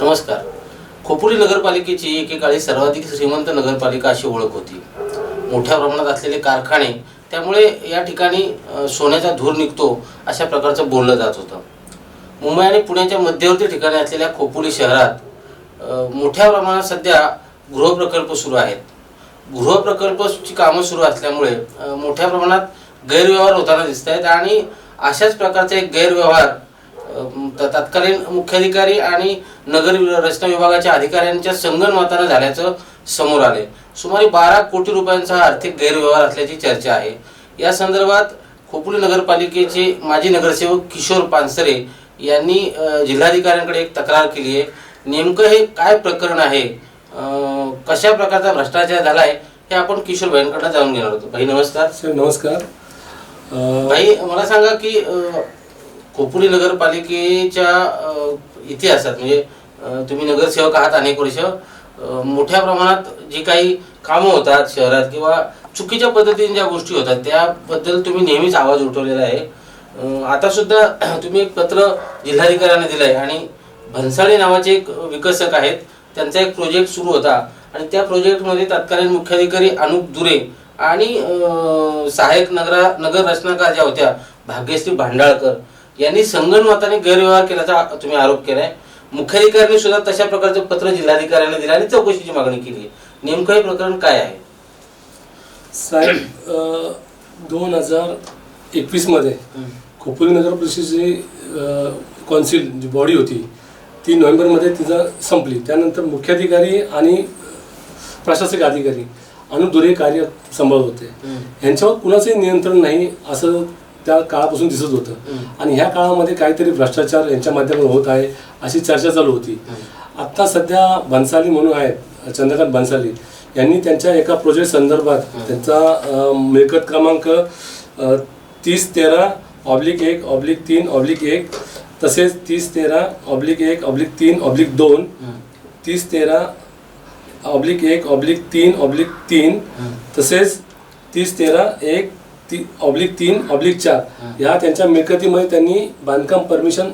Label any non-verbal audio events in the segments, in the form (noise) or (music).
नमस्कार. खोपोली नगरपालिकेची एकेकाळी सर्वाधिक श्रीमंत नगरपालिका अशी ओळख होती. मोठ्या प्रमाणात असलेले कारखाने त्यामुळे या ठिकाणी सोन्याचा धूर निघतो अशा प्रकारचं बोललं जात होतं. मुंबई आणि पुण्याच्या मध्यवर्ती ठिकाणी असलेल्या खोपोली शहरात मोठ्या प्रमाणात सध्या गृहप्रकल्प सुरू आहेत. गृहप्रकल्पची कामं सुरू असल्यामुळे मोठ्या प्रमाणात गैरव्यवहार होताना दिसत आहेत आणि अशाच प्रकारचे गैरव्यवहार तत्कालीन मुख्याधिकारी आणि नगर रचना विभागाच्या अधिकाऱ्यांच्या संगनमतानं झाल्याचं समोर आले सुमारे बारा कोटी रुपयांचा आर्थिक गैरव्यवहार असल्याची चर्चा आहे. या संदर्भात खोपोली नगरपालिकेचे माजी नगरसेवक किशोर पानसरे यांनी जिल्हाधिकाऱ्यांकडे एक तक्रार केली आहे. नेमकं हे काय प्रकरण आहे? कशा प्रकारचा भ्रष्टाचार झालाय? हे आपण किशोर भाईंकडनं जाणून घेणार होतो. भाई नमस्कार. सर नमस्कार. भाई मला सांगा की खोपोली नगरपालिकेच्या इतिहासात म्हणजे तुम्ही नगरसेवक आहात अनेक वर्ष मोठ्या प्रमाणात जी काही कामं होतात शहरात किंवा चुकीच्या पद्धतीने ज्या गोष्टी होतात त्याबद्दल तुम्ही नेहमीच आवाज उठवलेला आहे. आता सुद्धा (clears throat) तुम्ही एक पत्र जिल्हाधिकाऱ्यांना दिलं आहे आणि भन्साळी नावाचे एक विकसक आहेत त्यांचा एक प्रोजेक्ट सुरू होता आणि त्या प्रोजेक्टमध्ये तत्कालीन मुख्याधिकारी अनुप दुरे आणि सहाय्यक नगरा नगर रचनाकार ज्या होत्या भाग्यश्री भांडाळकर यांनी संगणमताने गैरव्यवहार केल्याचा तुम्ही आरोप केलाय. मुख्याधिकाऱ्यांनी सुद्धा तशा प्रकारचं पत्र जिल्हाधिकाऱ्यांना दिलं आणि चौकशीची मागणी केली नेमकं हे प्रकरण काय आहे? साहेब दोन हजार एकवीसमध्ये खोपोली नगर परिषदेची कौन्सिल जी बॉडी होती ती नोव्हेंबरमध्ये तिथं संपली. त्यानंतर मुख्याधिकारी आणि प्रशासक अधिकारी अनु दुरे कार्य सांभाळत होते. यांच्यावर कुणाचंही नियंत्रण नाही असं त्या काळापासून दिसत होतं. आणि ह्या काळामध्ये काहीतरी भ्रष्टाचार यांच्या माध्यमातून होत आहे अशी चर्चा चालू होती. आत्ता सध्या भन्साली म्हणून आहेत चंद्रकांत भन्साली यांनी त्यांच्या एका प्रोजेक्ट संदर्भात त्यांचा मिळकत क्रमांक तीस तेरा ऑब्लिक एक ऑब्लिक तीन ऑब्लिक एक तसेच तीस तेरा ऑब्लिक एक ऑब्लिक तीन ऑब्लिक दोन तीस तेरा ऑब्लिक एक ऑब्लिक तीन ऑब्लिक तीन तसेच तीस तेरा एक ती ऑब्लिक तीन ऑब्लिक चार. ह्या त्यांच्या मिळकतीमध्ये त्यांनी बांधकाम परमिशन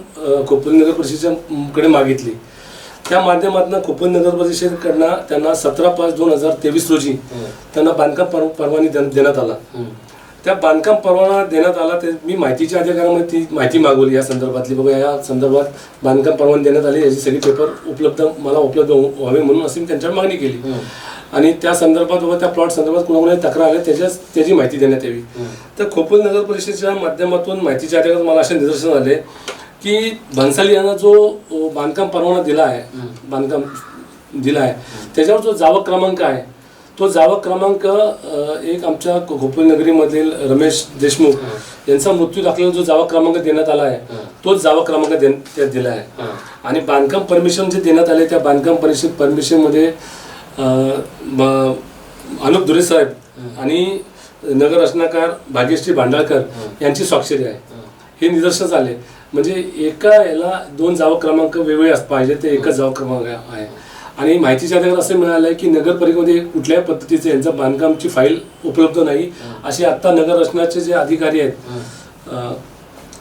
खोपोली नगर परिषदेच्या कडे मागितली. त्या माध्यमातून खोपोली नगर परिषदेकडनं त्यांना सतरा पाच दोन हजार तेवीस रोजी त्यांना बांधकाम पर परवानगी देण- देण्यात आला. त्या बांधकाम परवाना देण्यात आला ते मी माहितीच्या अधिकारामध्ये ती माहिती मागवली या संदर्भातली. बघा या संदर्भात बांधकाम परवानगी देण्यात आली याची सगळी पेपर उपलब्ध मला उपलब्ध हो- व्हावे म्हणून अशी मी त्यांच्यावर मागणी केली. आणि त्या संदर्भात व त्या प्लॉट संदर्भात कुणाकुणाची तक्रार आल्या त्याच्याच त्याची माहिती देण्यात यावी. तर खोपोली नगर परिषदेच्या माध्यमातून माहितीच्या अधिकारात मला असे निदर्शन आले की भन्साली यांना जो बांधकाम परवाना दिला आहे बांधकाम दिला आहे त्याच्यावर जो जावक क्रमांक आहे तो जावक क्रमांक एक आमच्या खोपोली नगरीमधील रमेश देशमुख यांचा मृत्यू दाखलेला जो जावक क्रमांक देण्यात आला आहे तोच जावक क्रमांक त्यात दिला आहे. आणि बांधकाम परमिशन जे देण्यात आले त्या बांधकाम परमिशन परमिशनमध्ये अनुप दुरे साहेब आणि नगर रचनाकार भाग्यश्री भांडाळकर यांची स्वाक्षरी आहे. हे. निदर्शनास आले म्हणजे एका याला दोन जावक क्रमांक वेगवेगळे असं पाहिजे ते एकच जावक क्रमांक आहे. आणि माहितीच्या अधिकार असं मिळालं आहे की नगरपालिकेमध्ये कुठल्याही पद्धतीचे यांचं बांधकामची फाईल उपलब्ध नाही. असे आत्ता नगर रचनाचे जे अधिकारी आहेत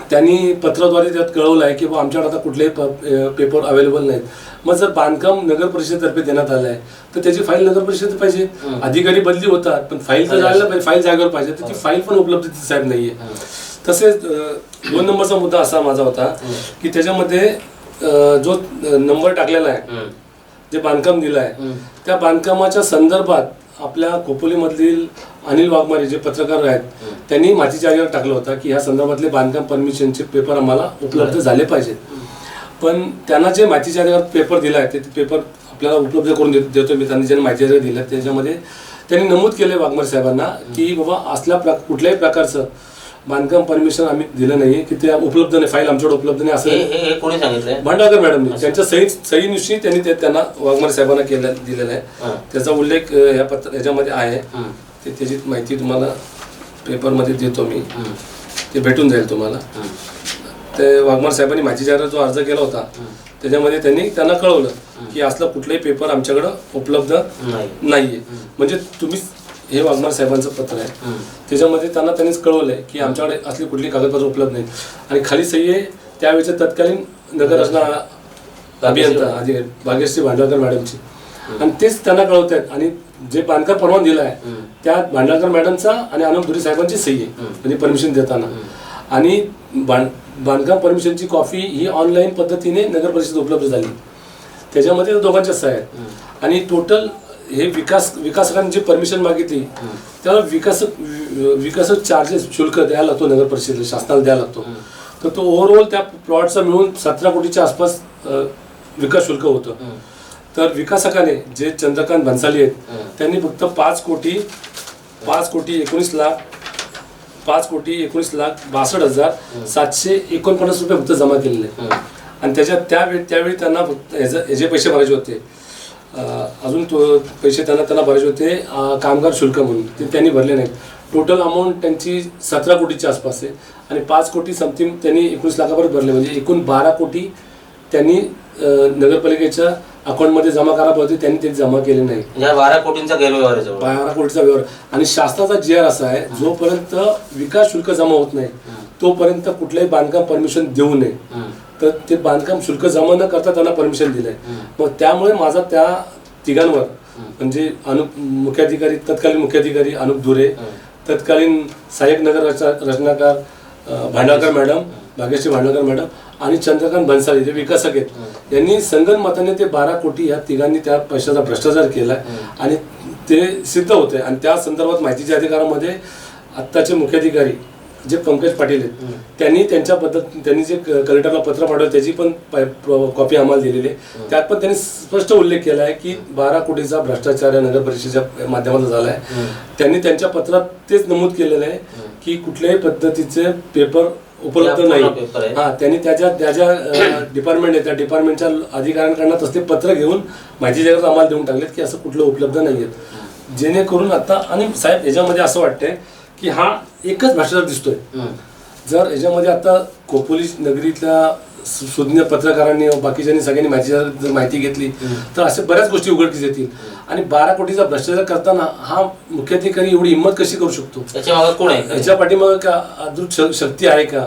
त्यांनी पत्राद्वारे त्यात कळवलं आहे की बा आमच्याकडे आता कुठलेही प- पेपर अवेलेबल नाहीत. मग जर बांधकाम नगर परिषदेतर्फे देण्यात आलं आहे तर त्याची फाईल नगर परिषद पाहिजे. अधिकारी बदली होतात पण फाईल तर जायला पाहिजे फाईल जागेवर पाहिजे तर ती फाईल पण उपलब्ध साहेब नाहीये. तसेच अं, दोन नंबरचा मुद्दा असा माझा होता की त्याच्यामध्ये जो नंबर टाकलेला आहे जे बांधकाम दिलं आहे त्या बांधकामाच्या संदर्भात आपल्या खोपोलीमधील अनिल वाघमारे जे पत्रकार आहेत त्यांनी मातीच्या आधीवर टाकलं होतं की ह्या संदर्भातले बांधकाम परमिशनचे पेपर आम्हाला उपलब्ध झाले पाहिजेत पण त्यांना जे माहितीच्या आधारावर पेपर दिला आहे ते पेपर आपल्याला उपलब्ध करून देत- देतो मी त्यांनी ज्यांनी माहिती आधार दिलं त्याच्यामध्ये त्यांनी नमूद केले वाघमारे साहेबांना की बाबा असल्या प्र कुठल्याही प्रकारचं बांधकाम परमिशन आम्ही दिलं नाही की ते उपलब्ध नाही फाईल आमच्याकडे उपलब्ध नाही असं कोणी सांगितलंय? भांडाकर मॅडमनी त्यांच्या सही सहीनिशी त्यांनी ते त्यांना वाघमारे साहेबांना केलं दिलेला. आहे. त्याचा उल्लेख या पत्र याच्यामध्ये आहे. ते त्याची माहिती तुम्हाला पेपरमध्ये देतो मी. ते भेटून जाईल तुम्हाला. ते वाघमार साहेबांनी माहितीच्या जो अर्ज केला होता त्याच्यामध्ये त्यांनी त्यांना कळवलं की असला कुठलाही पेपर आमच्याकडं उपलब्ध नाही. नाहीये. म्हणजे तुम्ही हे वाघमार साहेबांचं पत्र आहे. त्याच्यामध्ये त्यांना त्यांनीच कळवलंय की आमच्याकडे असली कुठली कागदपत्र उपलब्ध नाहीत. आणि खाली सही आहे त्यावेळेचे तत्कालीन नगर रचना अभियंता अधिकारी भाग्यश्री भांडारकर मॅडमची. आणि तेच त्यांना कळवत आहेत आणि जे बांधकाम परवाना दिला आहे. त्यात भांडारकर मॅडमचा आणि आनंद धुरी साहेबांची सही आहे. म्हणजे परमिशन देताना. आणि बांध बांधकाम परमिशनची कॉफी ही ऑनलाईन पद्धतीने नगर परिषद उपलब्ध झाली. त्याच्यामध्ये दोघांच्या सह्या आहेत. आणि टोटल हे विकास विकासकांनी जी परमिशन मागितली त्याला विकासक विकासक चार्जेस शुल्क द्यायला लागतो नगर परिषदेला शासनाला द्यायला लागतो. तर तो ओव्हरऑल त्या प्लॉटचा मिळून सतरा कोटीच्या आसपास विकास शुल्क होतं. तर विकासकाने जे चंद्रकांत भन्साली आहेत. त्यांनी फक्त पाच कोटी पाच कोटी एकोणीस लाख पाच कोटी एकोणीस लाख बासष्ट हजार सातशे एकोणपन्नास रुपये फक्त जमा केलेले. आणि त्याच्यात त्यावेळी त्यावेळी त्यांना फक्त ह्याचं- ह्याचे पैसे भरायचे होते अजून तो पैसे त्यांना त्यांना भरायचे होते कामगार शुल्क म्हणून ते त्यांनी भरले नाहीत टोटल अमाऊंट त्यांची सतरा कोटीच्या आसपास आहे आणि पाच कोटी समथिंग त्यांनी एकोणीस लाखापर्यंत भरले म्हणजे एकूण बारा कोटी त्यांनी नगरपालिकेच्या अकाउंटमध्ये जमा करायला होते त्यांनी ते जमा केले नाही. म्हणजे बारा कोटींचा गैरव्यवहार आहे जवळ. बारा कोटीचा व्यवहार. आणि शासनाचा जी आर असा आहे जोपर्यंत विकास शुल्क जमा होत नाही तोपर्यंत कुठल्याही बांधकाम परमिशन देऊ नये. हम्म. तर ते बांधकाम शुल्क जमा न करता त्यांना परमिशन दिलंय. मग त्यामुळे माझा त्या तिघांवर म्हणजे अनु मुख्याधिकारी तत्कालीन मुख्याधिकारी अनुप धुरे तत्कालीन सहाय्यक नगर रचना रचनाकार अं, भांडारकर मॅडम भाग्यश्री भांडारकर मॅडम आणि चंद्रकांत भन्साळी जे विकासक आहेत यांनी संगनमताने ते बारा कोटी या तिघांनी त्या पैशाचा भ्रष्टाचार केलाय आणि ते सिद्ध होते. आणि त्या संदर्भात माहितीच्या अधिकारामध्ये आत्ताचे मुख्याधिकारी जे पंकज पाटील आहेत त्यांनी त्यांच्या पद्धत त्यांनी जे कलेक्टरला पत्र पाठवलं त्याची पण कॉपी आम्हाला दिलेली आहे. त्यात पण त्यांनी स्पष्ट उल्लेख केला आहे की बारा कोटीचा भ्रष्टाचार या नगर परिषदेच्या माध्यमातून झाला आहे त्यांनी त्यांच्या पत्रात तेच नमूद केलेलं आहे की कुठल्याही पद्धतीचे पेपर उपलब्ध नाही. हा त्यांनी त्याच्या त्याच्या डिपार्टमेंट (clears throat) आहे. त्या डिपार्टमेंटच्या अधिकाऱ्यांकडनं तसले पत्र घेऊन माहिती जगात आम्हाला देऊन टाकलेत की असं कुठलं उपलब्ध नाही आहेत जेणेकरून आता आणि साहेब याच्यामध्ये असं वाटतंय की हा एकच भ्रष्टाचार दिसतोय. जर याच्यामध्ये आता खोपोली नगरीतल्या सुज्ञ पत्रकारांनी बाकीच्यांनी सगळ्यांनी माहिती जर माहिती घेतली तर अशा बऱ्याच गोष्टी उघडकीस येतील. आणि बारा कोटीचा भ्रष्टाचार करताना हा मुख्याधिकारी एवढी हिंमत कशी करू शकतो? कोण आहे? याच्या पाठीमागे का अद्भुत श- शक्ती आहे का?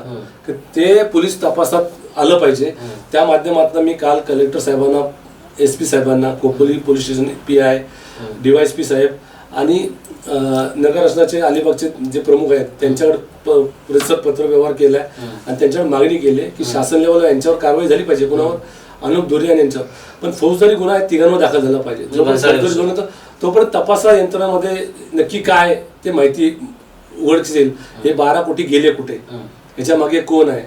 की ते पोलीस तपासात आलं पाहिजे. त्या माध्यमातून मी काल कलेक्टर साहेबांना एस पी साहेबांना Khopoli police station P I DYSP साहेब आणि अं, नगर रचनाचे अलिबागचे जे प्रमुख आहेत त्यांच्याकडे प- परिसर पत्र व्यवहार केलाय. आणि त्यांच्याकडे मागणी केली आहे की शासन लेवलला यांच्यावर कारवाई झाली पाहिजे. कोणावर? अनुप धोरे आणि यांच्यावर. पण फौजदारी गुन्हा आहे तिघांवर दाखल झाला पाहिजे. जोपर्यंत तोपर्यंत तपासा यंत्रणामध्ये नक्की काय ते माहिती उघडकीस येईल. हे बारा कोटी गेले कुठे? याच्या मागे कोण आहे?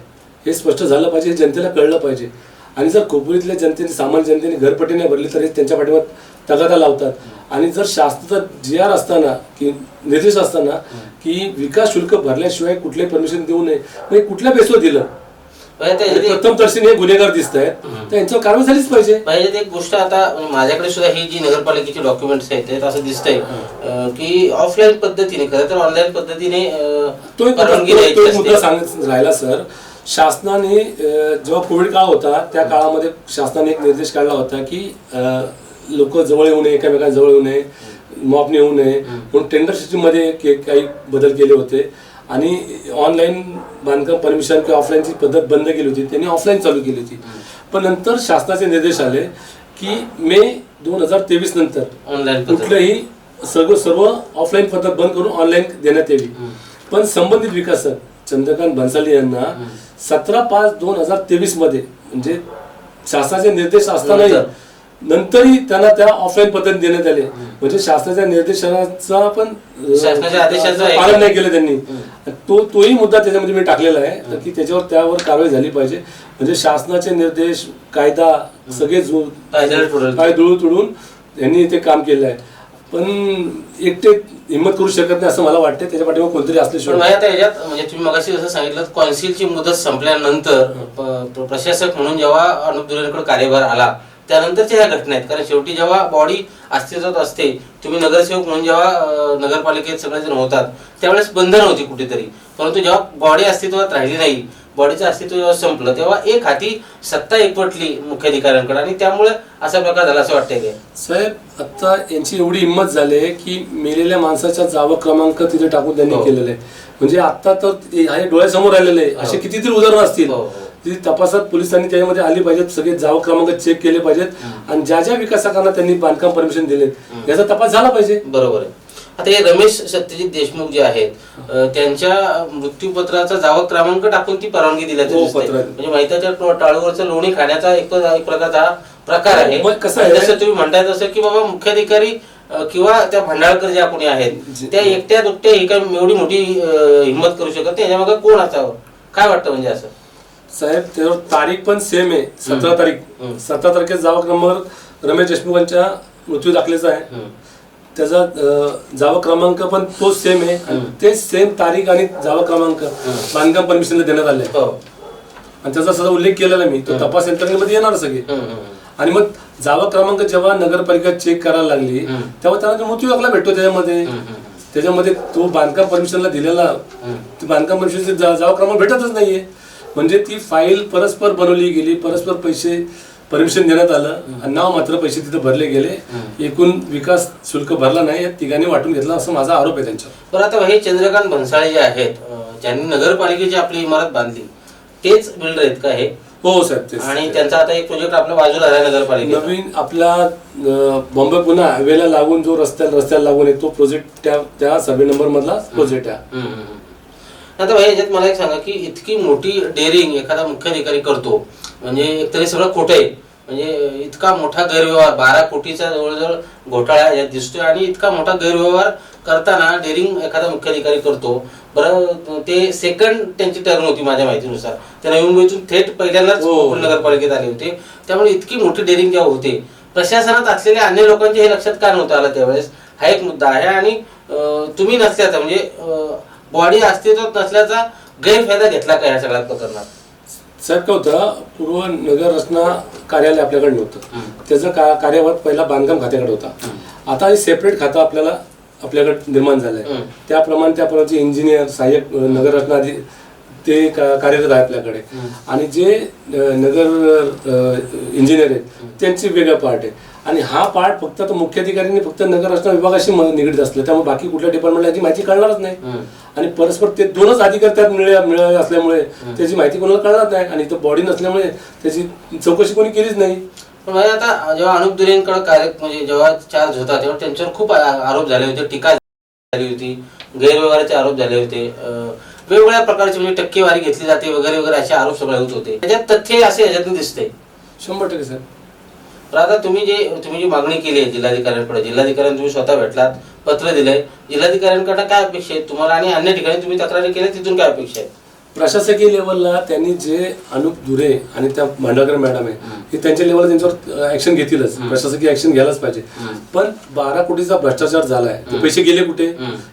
हे स्पष्ट झालं पाहिजे हे जनतेला कळलं पाहिजे. आणि जर कोपरीतल्या जनतेने सामान्य जनतेने घरपट्टी नाही भरली तर हे त्यांच्या पाठीवर तगादा लावतात. आणि जर शास्त्राचा जी आर असताना की निर्देश असताना की विकास शुल्क भरल्याशिवाय कुठले परमिशन देऊ नये. हे कुठल्या बेसवर दिलं? म्हणजे प्रथम दर्शनी हे गुन्हेगार दिसत आहेत तर यांच्यावर कारवाई झालीच पाहिजे. पाहिजे एक गोष्ट आता म्हणजे माझ्याकडे सुद्धा ही जी नगरपालिकेची डॉक्युमेंट्स आहेत त्यात असं दिसतंय अं, की ऑफलाईन पद्धतीने खरं तर ऑनलाईन पद्धतीने तो एक. मुद्दा सांगत राहिला सर. शासनाने जेव्हा कोविड काळ होता त्या काळामध्ये शासनाने एक निर्देश काढला होता की लोक जवळ येऊ नये एकामेकांना जवळ येऊ नये मॉपने येऊ नये. म्हणून टेंडर सिस्टीममध्ये काही बदल केले होते. आणि ऑनलाईन बांधकाम परमिशन किंवा ऑफलाईनची पद्धत बंद केली होती. त्यांनी ऑफलाईन चालू केली होती. पण नंतर शासनाचे निर्देश आले की मे दोन हजार तेवीस नंतर ऑनलाईन कुठलंही सर्व सर्व ऑफलाईन पद्धत बंद करून ऑनलाईन देण्यात यावी पण संबंधित विकासक चंद्रकांत भन्साली यांना सतरा पाच दोन हजार तेवीसमध्ये म्हणजे शासनाचे निर्देश असतानाही. नंतरही त्यांना त्या ऑफलाईन पद्धती देण्यात आले. म्हणजे शासनाच्या निर्देशाचा पण शासनाच्या आदेशाचं. पालन नाही केलं त्यांनी. तो तोही मुद्दा त्याच्यामध्ये मी टाकलेला आहे. तर की त्याच्यावर त्यावर कारवाई झाली पाहिजे. म्हणजे शासनाचे निर्देश कायदा सगळे जु-. काय दुळू तुडून यांनी ते काम केलं आहे. पण एकटे हिंमत करू शकत नाही असं मला वाटतं त्याच्या पाठीमागे कोणतरी पण असल्याशिवाय आता याच्यात म्हणजे तुम्ही मगाशी जसं सांगितलं कौन्सिलची मुदत संपल्यानंतर प- प्र- प्रशासक म्हणून जेव्हा अनुप दुरेंकडे कार्यभार आला त्यानंतरच्या ह्या घटना आहेत. कारण शेवटी जेव्हा बॉडी अस्तित्वात असते तुम्ही नगरसेवक म्हणून जेव्हा नगरपालिकेत सगळेजण होतात त्यावेळेस बंधन होती कुठेतरी. परंतु जेव्हा बॉडी अस्तित्वात राहिली नाही बॉडीचं अस्तित्व जेव्हा संपलं तेव्हा एक हाती सत्ता एकवटली मुख्याधिकाऱ्यांकडे आणि त्यामुळे असा प्रकार झाला असं वाटतंय साहेब आता यांची एवढी हिंमत झाली आहे की मेलेल्या माणसाच्या जावं क्रमांक तिथे टाकून त्यांनी हो. केलेलं आहे. म्हणजे आता तर हे हे डोळ्यासमोर आहे. असे कितीतरी उदाहरण असतील. जी तपासात पोलिसांनी त्याच्यामध्ये आली पाहिजेत सगळे जाव क्रमांक चेक केले पाहिजेत आणि ज्या ज्या विकासकांना त्यांनी बांधकाम परमिशन दिलेत याचा तपास झाला पाहिजे. बरोबर आहे. आता हे रमेश सत्यजित देशमुख जे आहेत त्यांच्या मृत्यूपत्राचा जावं क्रमांक टाकून ती परवानगी दिल्याचं हो. म्हणजे माहिताच्या टाळूवरचं लोणी खाण्याचा एक एक प्रकारचा प्रकार आहे? जसं तुम्ही म्हणताय तसं की बाबा मुख्याधिकारी किंवा त्या भांडाळकर ज्या कोणी आहेत त्या एकट्या दुकट्या ही काय एवढी मोठी हिंमत करू शकत नाही. याच्यामागे कोण असावं? काय वाटतं म्हणजे असं? साहेब त्याच्यावर तारीख पण सेम आहे. सतरा. तारीख. सतरा तारखेचा जावा क्रमांक रमेश देशमुखांच्या मृत्यू दाखलेचा आहे. त्याचा जावा क्रमांक पण तो सेम आहे. आणि. ते सेम तारीख आणि जावा क्रमांक बांधकाम परमिशनला देण्यात आले. हो. आणि त्याचा सगळा उल्लेख केलेला मी. तो तपास यंत्रणेमध्ये येणार सगळे. आणि मग जावा क्रमांक जेव्हा नगरपालिका चेक करायला लागली. तेव्हा त्यांना मृत्यू दाखला भेटतो त्याच्यामध्ये. त्याच्यामध्ये तो बांधकाम परमिशनला दिलेला. बांधकाम परमिशन जावा क्रमांक भेटतच नाहीये. म्हणजे ती फाईल परस्पर बनवली गेली परस्पर पैसे परमिशन देण्यात आलं आणि नाव मात्र पैसे तिथे भरले गेले. एकूण विकास शुल्क भरला नाही या तिघांनी वाटून घेतला असं माझा आरोप आहे त्यांच्यावर. पण आता हे चंद्रकांत भन्साळे जे आहेत ज्यांनी नगरपालिकेची आपली इमारत बांधली तेच बिल्डर आहेत का हे? हो साहेब. आणि त्यांचा आता एक प्रोजेक्ट आपल्या बाजूला आहे नगरपालिकेचा. नवीन आपला बॉम्बे पुन्हा हायवेला लागून जो रस्त्याला रस्त्याला लागून आहे तो प्रोजेक्ट त्या त्या सर्वे नंबर मधला प्रोजेक्ट आहे. आता भाई याच्यात मला एक सांगा की इतकी मोठी डेअरिंग एखादा मुख्याधिकारी करतो म्हणजे एकतरी सगळं खोटं आहे. म्हणजे इतका मोठा गैरव्यवहार बारा कोटीचा जवळजवळ घोटाळा यात दिसतोय आणि इतका मोठा गैरव्यवहार करताना डेअरिंग एखादा मुख्याधिकारी करतो. बरं ते सेकंड त्यांची टर्न होती माझ्या माहितीनुसार. त्या नवी मुंबईतून थेट पहिल्यांदाच हो. कोकण नगरपालिकेत आले होते. त्यामुळे इतकी मोठी डेअरिंग जेव्हा होते प्रशासनात असलेल्या अन्य लोकांचे हे लक्षात का नव्हतं आलं त्यावेळेस? हा एक मुद्दा आहे आणि तुम्ही नसल्याचा म्हणजे बॉडी अस्तित्वात नसल्याचा गैरफायदा घेतला का ह्या सगळ्या प्रकरणात? साहेब काय होतं? पूर्व नगर रचना कार्यालय आपल्याकडे नव्हतं. त्याचं का कार्यभार पहिला बांधकाम खात्याकडे होता. आता हे सेपरेट खातं आपल्याला आपल्याकडे निर्माण झालंय. हम्म. त्याप्रमाणे त्या प्रकारचे इंजिनियर सहाय्यक अं, नगर रचना अधि- ते का- कार्यरत आहे आपल्याकडे. आणि जे अं, नगर इंजिनियर आहेत त्यांची वेगळा पार्ट आहे. आणि हा पार्ट फक्त आता मुख्याधिकाऱ्यांनी फक्त नगर रचना विभागाशी निगडीत असलं. त्यामुळे बाकी कुठल्या डिपार्टमेंटला याची माहिती कळणारच नाही. आणि परस्पर ते दोनच अधिकार त्यात मिळे मिळाले असल्यामुळे त्याची माहिती कोणाला कळणार नाही. आणि इथं बॉडी नसल्यामुळे त्याची चौकशी कोणी केलीच नाही. पण आता जेव्हा अनुप दुरेंकडे कार्य म्हणजे जेव्हा चार्ज होता तेव्हा त्यांच्यावर खूप आरोप झाले होते. टीका झाली होती. गैरव्यवहाराचे आरोप झाले होते. वेगवेगळ्या प्रकारची म्हणजे टक्केवारी घेतली जाते वगैरे वगैरे असे आरोप सगळे होत होते. त्याच्यात तथ्य असे याच्यातून दिसते. शंभर टक्के सर. तर आता तुम्ही जे तुम्ही जी मागणी केली आहे जिल्हाधिकाऱ्यांकडे जिल्हाधिकाऱ्यांना तुम्ही स्वतः भेटलात पत्र दिलंय. जिल्हाधिकाऱ्यांकडे काय अपेक्षा आहे तुम्हाला? आणि अन्य ठिकाणी तुम्ही तक्रारी केल्या तिथून काय अपेक्षा आहे प्रशासकीय लेवलला त्यांनी जे अनुप दुरे आणि त्या भांडारकर मॅडम आहे हे त्यांच्या लेवलला त्यांच्यावर ऍक्शन घेतीलच. प्रशासकीय ऍक्शन घ्यायलाच पाहिजे. पण बारा कोटीचा भ्रष्टाचार झालाय. ते पैसे गेले कुठे?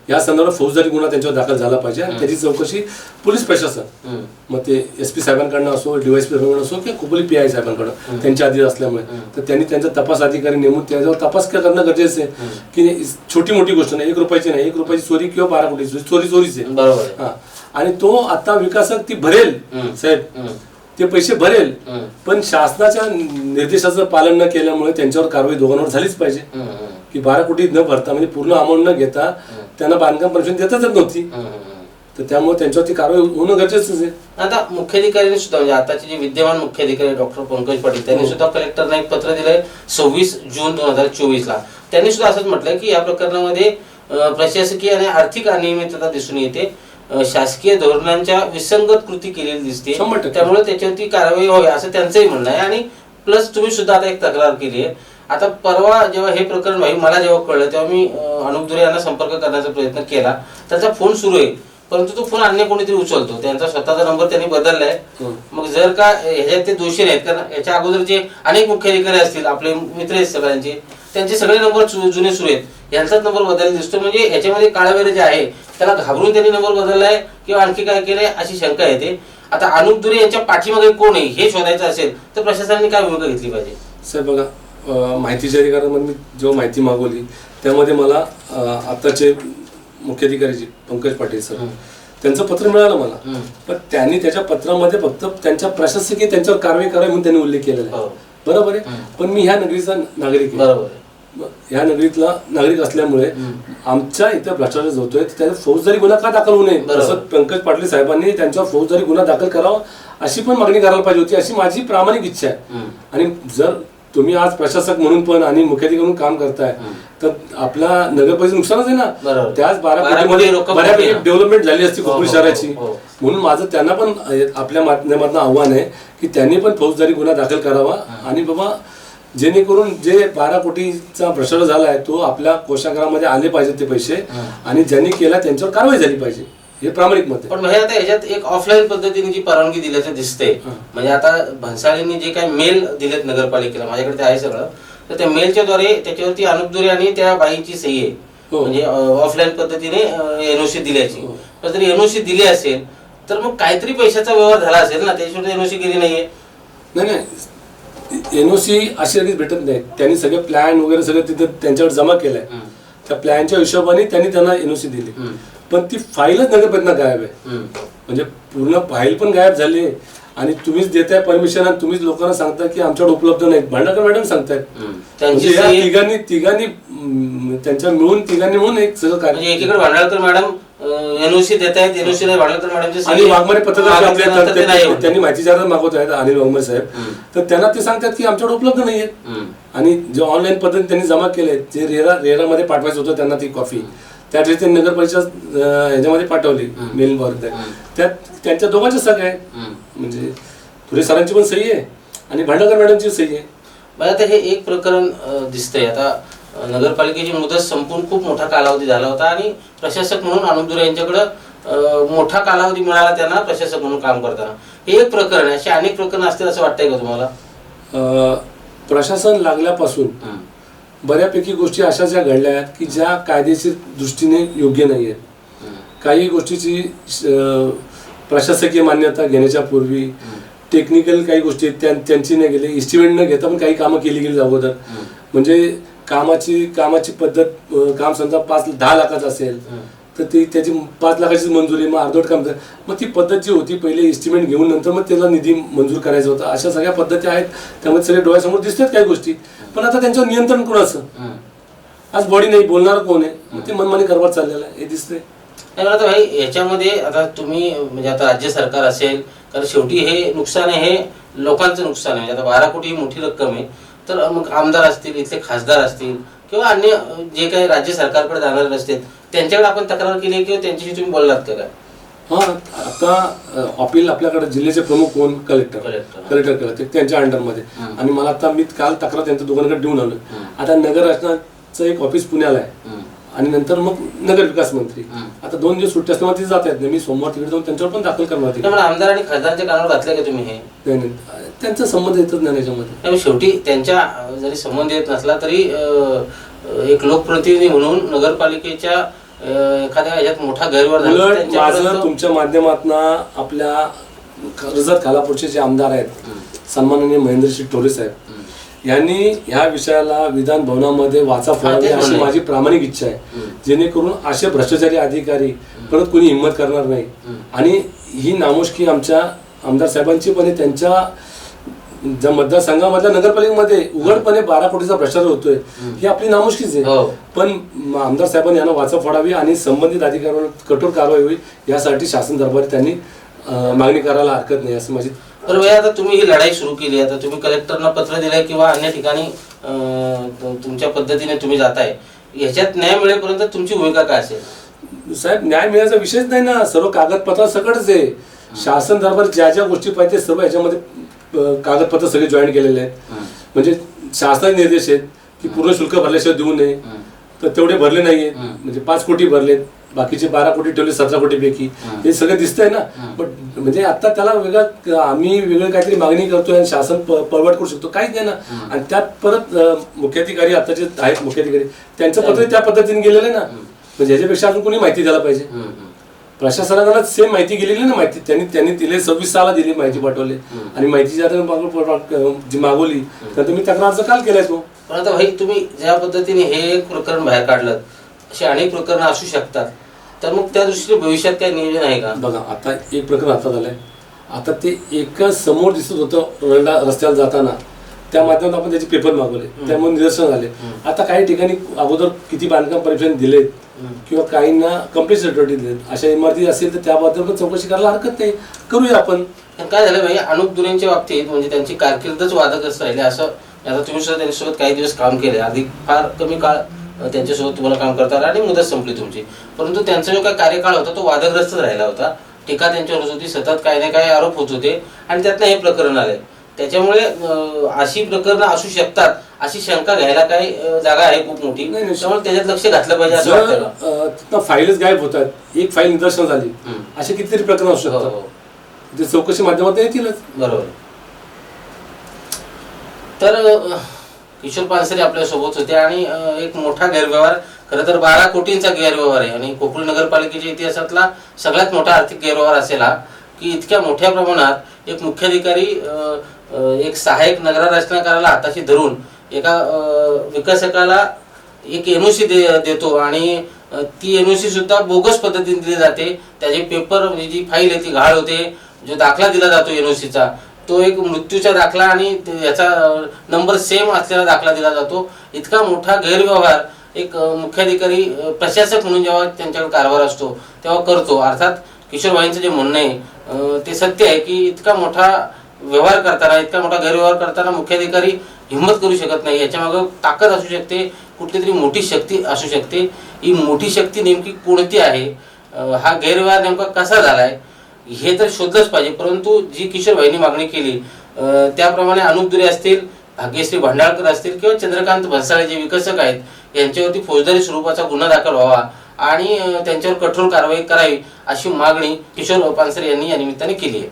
या संदर्भात फौजदारी गुन्हा त्यांच्यावर दाखल झाला पाहिजे आणि त्याची चौकशी पोलीस प्रशासन. मग ते एस पी साहेबांकडनं असो डीवायसपी साहेबांकडून असो किंवा कुपली पी आय साहेबांकडं त्यांच्या आधी असल्यामुळे. तर त्यांनी त्यांचा तपास अधिकारी नेमून त्याच्यावर तपास करणं गरजेचं आहे. की छोटी मोठी गोष्ट नाही एक रुपयाची नाही एक रुपयाची चोरी किंवा बारा कोटीची चोरी चोरी चोरीच आहे. बरोबर. हा. आणि तो आता विकासक ती भरेल. साहेब. ते पैसे भरेल. पण शासनाच्या निर्देशाचं पालन न केल्यामुळे त्यांच्यावर कारवाई दोघांवर झालीच पाहिजे. की बारा कोटी न भरता म्हणजे पूर्ण अमाऊंट न घेता त्यांना बांधकाम परमिशन देतच नव्हती. तर त्यामुळे त्यांच्यावरती कारवाई होणं गरजेचंच आहे. आता मुख्याधिकाऱ्यांनी सुद्धा म्हणजे आताचे जे विद्यमान मुख्याधिकारी डॉक्टर पंकज पाटील त्यांनी सुद्धा कलेक्टरना एक पत्र दिलंय सव्वीस जून दोन हजार चोवीस ला त्यांनी सुद्धा असंच म्हटलंय की या प्रकरणामध्ये प्रशासकीय आणि आर्थिक अनियमितता दिसून येते. शासकीय धोरणांच्या विसंगत कृती केलेली दिसते. त्यामुळे त्याच्यावरती कारवाई व्हावी असं त्यांचंही म्हणणं आहे. आणि प्लस तुम्ही सुद्धा आता एक तक्रार केली आहे. आता परवा जेव्हा हे प्रकरण व्हावी मला जेव्हा कळलं तेव्हा मी अनुप दुरे यांना संपर्क करण्याचा प्रयत्न केला. त्यांचा फोन सुरू आहे. परंतु तो फोन अन्य कोणीतरी उचलतो. त्यांचा स्वतःचा नंबर त्यांनी बदललाय मग जर का ह्याच्यात ते दोषी नाहीत कारण याच्या अगोदर जे अनेक मुख्याधिकारी असतील आपले मित्र आहेत सगळ्यांचे त्यांचे सगळे नंबर जुने सुरू आहेत. यांचाच नंबर बदलला दिसतो म्हणजे याच्यामध्ये काळवेर जे आहे त्याला घाबरून त्यांनी नंबर बदललाय किंवा आणखी काय केलंय अशी शंका येते. आता अनुप दुरे यांच्या पाठीमागे कोण आहे हे शोधायचं असेल तर प्रशासनाने काय भूमिका घेतली पाहिजे? साहेब बघा अं, माहितीच्या अधिकारामध्ये मी जेव्हा माहिती मागवली त्यामध्ये मला आताचे मुख्याधिकारीचे पंकज पाटील सर त्यांचं पत्र मिळालं मला. पण त्यांनी त्याच्या पत्रामध्ये फक्त त्यांच्या प्रशासकीय त्यांच्यावर कारवाई करावी म्हणून त्यांनी उल्लेख केलेला हो. आहे बरोबर आहे? पण मी ह्या नगरीचा नागरिक आहे. बरोबर ह्या नगरीतला नागरिक असल्यामुळे आमच्या इथं भ्रष्टाचार होतोय त्याचा फौजदारी गुन्हा का दाखल होऊ नये. तसं पंकज पाटील साहेबांनी त्यांच्यावर फौजदारी गुन्हा दाखल करावा अशी पण मागणी करायला पाहिजे होती अशी माझी प्रामाणिक इच्छा आहे. आणि जर तुम्ही आज प्रशासक म्हणून पण आणि मुख्याधिकारी म्हणून काम करताय तर आपला नगर परिषद नुकसानच आहे. ना त्याच बारा कोटीमध्ये बऱ्यापैकी. डेव्हलपमेंट झाली असती कोकणी हो, शहराची हो, हो. म्हणून माझं त्यांना पण आपल्या माध्यमातून आव्हान आहे की त्यांनी पण फौजदारी गुन्हा दाखल करावा आणि बाबा जेणेकरून जे बारा कोटीचा भ्रष्टाचार झाला आहे तो आपल्या कोशागारामध्ये आले पाहिजेत ते पैसे आणि ज्यांनी केला त्यांच्यावर कारवाई झाली पाहिजे. हे प्रामाणिक मत पण म्हणजे आता याच्यात एक ऑफलाईन पद्धतीने जी परवानगी दिल्याचं दिसते म्हणजे आता भन्साळींनी जे काही मेल दिलेत नगरपालिकेला माझ्याकडे ते आहे सगळं तर त्या मेलच्या द्वारे त्याच्यावरती अनुपदुरे आणि त्या बाईंची सही आहे. हो. म्हणजे ऑफलाईन पद्धतीने एनओसी दिल्याची. हो. पण जर एनओसी दिली असेल तर मग काहीतरी पैशाचा व्यवहार झाला असेल ना त्याच्यावर एनओसी गेली नाहीये. नाही नाही. एनओसी अशी लगेच भेटत नाही. त्यांनी सगळे प्लॅन वगैरे सगळं तिथं त्यांच्यावर जमा केलंय. त्या प्लॅनच्या हिशोबाने त्यांनी त्यांना एनओसी दिली. हम्म. पण ती फाईलच नगरपरिषद गायब आहे. म्हणजे पूर्ण फाईल पण गायब झाली. आणि तुम्हीच देताय परमिशन आणि तुम्हीच लोकांना सांगताय की आमच्याकडे उपलब्ध नाही. भांडाकर मॅडम सांगतायत. म्हणजे या तिघांनी तिघांनी त्यांच्या मिळून तिघांनी मिळून एक सगळं म्हणजे कार्य एकीकडे भांडाळकर मॅडम एनओसी देत आहेत. एनओसी नाही भांडाळकर मॅडमची आणि वाघमारे पत्रकार ते नाही होत. त्यांनी माहिती जाहिरात मागवत आहेत अनिल वाघमारे साहेब. तर त्यांना ते सांगतात की आमच्याकडे उपलब्ध नाहीये हम्म. आणि जे ऑनलाईन पद्धतीने त्यांनी जमा केले जे रेरा रेरामध्ये पाठवायचं होतं त्यांना ती कॉफी त्या दिवशी त्यांनी नगर परिषद अं, ह्याच्यामध्ये पाठवली मेल वर. त्यात त्यांच्या दोघांच्या सगळ्या आहे हम्म. म्हणजे थोडे सरांची पण सही आहे आणि भांडाकर मॅडमची सही आहे. मला आता हे एक प्रकरण अ, दिसतंय. आता नगरपालिकेची मुदत संपून खूप मोठा कालावधी झाला होता आणि प्रशासक म्हणून अनुपदुरे यांच्याकडं मोठा कालावधी मिळाला त्यांना प्रशासक म्हणून काम करताना. हे एक प्रकरण आहे. असे अनेक प्रकरण असतील असं वाटतंय का तुम्हाला? प्रशासन लागल्यापासून. बऱ्यापैकी गोष्टी अशा ज्या घडल्या आहेत की ज्या कायदेशीर दृष्टीने योग्य नाही आहेत. काही गोष्टीची प्रशासकीय मान्यता घेण्याच्या पूर्वी टेक्निकल काही गोष्टी आहेत, त्या त्यांची नाही गेली. इस्टिमेट न घेता पण काही कामं केली गेली अगोदर. म्हणजे कामाची कामाची पद्धत अं, काम समजा पाच दहा लाखाचं असेल. तर ती त्याची पाच लाखाची मंजुरी मग अर्धवट काम झालं. मग ती पद्धत जी होती पहिले इस्टिमेट घेऊन नंतर मग त्याला निधी मंजूर करायचा होता. अशा सगळ्या पद्धती आहेत. त्यामुळे सगळे डोळ्यासमोर दिसतात काही गोष्टी. पण आता त्यांच्यावर नियंत्रण कोणाचं. आज बॉडी नाही बोलणार कोण आहे? मग ते मनमानी करवत चाललेलं आहे. हे दिसतंय. नाही मला तर भाई याच्यामध्ये आता तुम्ही म्हणजे आता राज्य सरकार असेल कारण शेवटी हे नुकसान आहे हे लोकांचं नुकसान आहे. आता बारा कोटी ही मोठी रक्कम आहे. तर मग आमदार असतील इथले खासदार असतील किंवा अन्य जे काही राज्य सरकारकडे जाणारे असतील त्यांच्याकडे आपण तक्रार केली आहे किंवा त्यांच्याशी तुम्ही बोललात का काय? हा आता अपील आपल्याकडे जिल्ह्याचे प्रमुख कोण? कलेक्टर. कलेक्टर कलेक्टर त्यांच्या अंडरमध्ये. आणि मला आता मी काल तक्रार त्यांच्या दोघांकडे देऊन आलो. आता नगर रचनाचं एक ऑफिस पुण्याला आहे. आणि नंतर मग नगर विकास मंत्री. आता दोन दिवस सुट्टी असल्यामुळे ते जात आहेत. नाही मी सोमवार तिकडे जाऊन त्यांच्यावर पण दाखल करणार मला आमदार आणि खासदारांच्या कानावर घातलं का तुम्ही हे? नाही नाही. त्यांचा संबंध येतच नाही याच्यामध्ये शेवटी त्यांच्या अ, जरी संबंध येत नसला तरी अ, अ, एक लोकप्रतिनिधी म्हणून नगरपालिकेच्या अ, एखाद्या ह्याच्यात मोठा गैरव्यवहार झाला. तर उलट त्यांच्यापर्यंत- माझं तुमच्या माध्यमातून आपल्या कर्जत खालापूरचे जे आमदार आहेत सन्माननीय महेंद्रजी टोरे साहेब. यांनी ह्या विषयाला विधान भवनामध्ये वाचा फोडावी अशी. माझी प्रामाणिक इच्छा आहे. जेणेकरून असे भ्रष्टाचारी अधिकारी परत कोणी हिंमत करणार नाही. आणि ही नामुष्की आमच्या आमदार साहेबांची पण त्यांच्या ज्या मतदारसंघामधल्या नगरपालिकेमध्ये उघडपणे बारा कोटीचा भ्रष्टाचार होतोय ही आपली नामुष्कीच आहे हो. पण आमदार साहेबांनी यांना वाचा फोडावी आणि संबंधित अधिकाऱ्यांवर कठोर कारवाई होईल यासाठी शासन दरबारी त्यांनी मागणी करायला हरकत नाही असं माझी तर भैया आता तुम्ही ही लढाई सुरू केली आता तुम्ही कलेक्टरना पत्र दिलंय किंवा अन्य ठिकाणी तुमच्या पद्धतीने तुम्ही जाताय. ह्याच्यात न्याय मिळेपर्यंत तुमची भूमिका काय असेल? साहेब न्याय मिळायचा विषयच नाही ना. सर्व कागदपत्र सकटच आहे. शासन दरबार ज्या ज्या गोष्टी पाहिजे सर्व याच्यामध्ये कागदपत्र सगळे जॉईन केलेले आहेत. म्हणजे शासनाचे निर्देश आहेत की पूर्ण शुल्क भरल्याशिवाय देऊ नये. तर तेवढे भरले नाहीये म्हणजे पाच कोटी भरलेत. बाकीचे बारा कोटी ठेवले सतरा कोटी पैकी. हे. सगळं दिसतंय ना. पण म्हणजे आता त्याला वेगळं आम्ही वेगळं काहीतरी मागणी करतोय आणि शासन प- पळवाट करू शकतो. काहीच नाही ना. आणि त्यात परत मुख्याधिकारी आता जे आहेत मुख्याधिकारी त्यांचं पत्र त्या पद्धतीने गेलेलं आहे ना. म्हणजे ह्याच्यापेक्षा अजून कोणी माहिती द्यायला पाहिजे. प्रशासनाला सेम माहिती गेलेली ना माहिती. त्यांनी त्यांनी दिले सव्वीस साला दिली माहिती पाठवली. आणि माहिती जी मागवली तर मी तक्रारचा काल केलाय तो. पण आता भाई तुम्ही ज्या पद्धतीने हे प्रकरण बाहेर काढलं अशी अनेक प्रकरणं असू शकतात. तर मग त्या दृष्टीने भविष्यात काय नियोजन आहे का? बघा आता एक प्रकरण हातात आलंय आता ते एका समोर दिसत होतं रंडा रस्त्याला जाताना. त्या माध्यमातून आपण त्याचे पेपर मागवले. त्यामुळे निदर्शन झाले. आता काही ठिकाणी अगोदर किती बांधकाम परीक्षण दिलेत किंवा काहींना कंप्लीट सर्टिफिकेट दिलेत. अशा इमारती असेल तर त्याबद्दल पण चौकशी करायला हरकत नाही. करूया आपण. पण काय झालं भाई अनुप दुरेंच्या बाबतीत म्हणजे त्यांची कारकिर्दच वादग्रस्त राहिली. असं आता तुम्ही सुद्धा त्यांच्यासोबत काही दिवस काम केले. अधिक फार कमी काळ त्यांच्यासोबत तुम्हाला काम करता आलं आणि मुदत संपली तुमची. परंतु त्यांचा जो काही कार्यकाळ होता तो वादग्रस्तच राहिला होता. टीका त्यांच्यावर होत सतत काही ना काही आरोप होत होते आणि त्यातनं हे प्रकरण आले त्याच्यामुळे अशी प्रकरणं असू शकतात अशी शंका घ्यायला काही जागा आहे खूप मोठी. त्यामुळे त्याच्यात लक्ष घातलं पाहिजे असं फाईलच गायब होतात. एक फाईल निदर्शन झाली. असे कितीतरी प्रकरण असू हो, शकतात. हो. चौकशी माध्यमातून येतीलच. बरोबर. तर किशोर पानसरे आपल्यासोबत होते आणि एक मोठा गैरव्यवहार खरं तर बारा कोटींचा गैरव्यवहार आहे. आणि कोकण नगरपालिकेच्या इतिहासातला सगळ्यात मोठा आर्थिक गैरव्यवहार असेल हा की इतक्या मोठ्या प्रमाणात एक मुख्याधिकारी एक सहाय्यक नगररचनाकाराला हाताशी धरून एका अ, विकसकाला एक एनओसी दे देतो आणि अ, ती एनओसी सुद्धा बोगस पद्धतीने दिली जाते. त्याचे पेपर म्हणजे जी फाईल आहे ती घाळ होते. जो दाखला दिला जातो एनओसीचा तो एक मृत्यूचा दाखला आणि याचा नंबर सेम असलेला दाखला दिला जातो. इतका मोठा गैरव्यवहार एक मुख्याधिकारी प्रशासक म्हणून जेव्हा त्यांच्याकडे कारभार असतो तेव्हा करतो. अर्थात किशोरबाईंचं जे म्हणणं आहे ते सत्य आहे की इतका मोठा व्यवहार करताना इतका मोठा गैरव्यवहार करताना मुख्याधिकारी हिंमत करू शकत नाही. याच्यामागं ताकद असू शकते कुठली तरी मोठी शक्ती असू शकते. ही मोठी शक्ती नेमकी कोणती आहे? हा गैरव्यवहार नेमका कसा झाला आहे हे तर शोधलंच पाहिजे. परंतु जी किशोरबाईंनी मागणी केली त्याप्रमाणे अनुप दुरे असतील भाग्यश्री भांडाळकर असतील किंवा चंद्रकांत भन्साळे जे विकसक आहेत यांच्यावरती फौजदारी स्वरूपाचा गुन्हा दाखल व्हावा आणि त्यांच्यावर कठोर कारवाई करावी अशी मागणी किशोर पानसरे यांनी या निमित्ताने केली आहे.